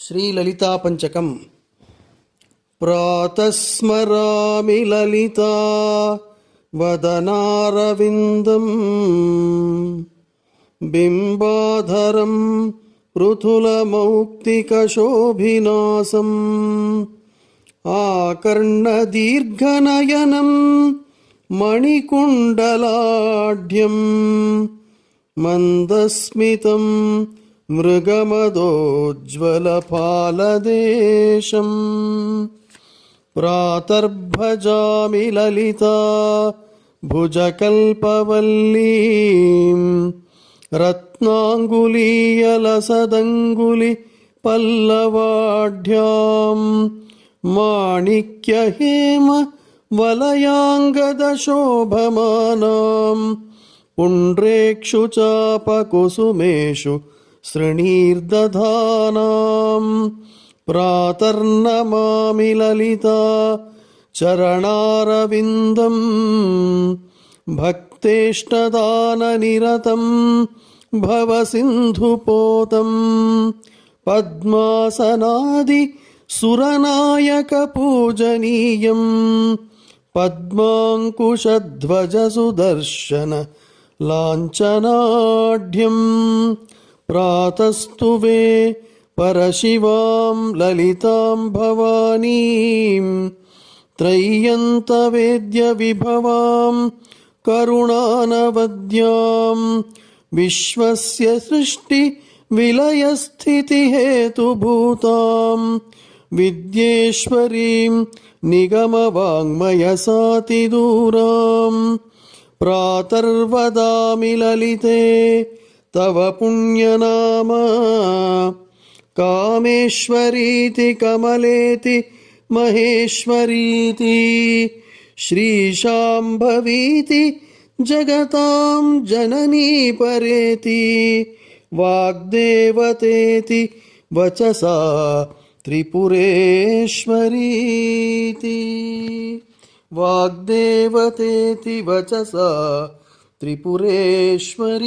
శ్రీలలితాపంచకం. ప్రాతస్మరామి లలితా వదనారవిందం. బింబాధరం పృథులమౌక్తికశోభినాశం. ఆకర్ణదీర్ఘనయనం మణికుండలాఢ్యం. మందస్మితం मृगमदोज्ज्वलफालदेशम् प्रातर्भजामि ललिता भुजकल्पवल्लीम् रत्नाङ्गुलीयलसदङ्गुलि पल्लवाढ्याम् माणिक्यहेम वलयाङ्गदशोभमानाम् पुण्ड्रेक्षु चापकुसुमेषु శృణీర్దధానాం ప్రాతర్నమామి లలితా చరణారవిందం భక్తేష్టదాననిరతం భవసింధుపోతం పద్మాసనాది సురనాయక పూజనీయం పద్మాంకుశధ్వజ సుదర్శన లాంఛనాఢ్యం लाञ्छनाढ्यम् प्रातस्तुवे परशिवां ललितां भवानीं त्रय्यन्तवेद्यविभवां करुणानवद्यां विश्वस्य सृष्टिविलयस्थितिहेतुभूतां विद्येश्वरीं निगमवाङ्मयसातिदूराम् प्रातर्वदामि ललिते तव पुण्यनाम। कामेश्वरीति कमलेति महेश्वरीति। श्रीशाम्भवीति जगतां जननी परेति। वाग्देवतेति वचसा त्रिपुरेश्वरीति। वाग्देवतेति वचसा त्रिपुरेश्वरीति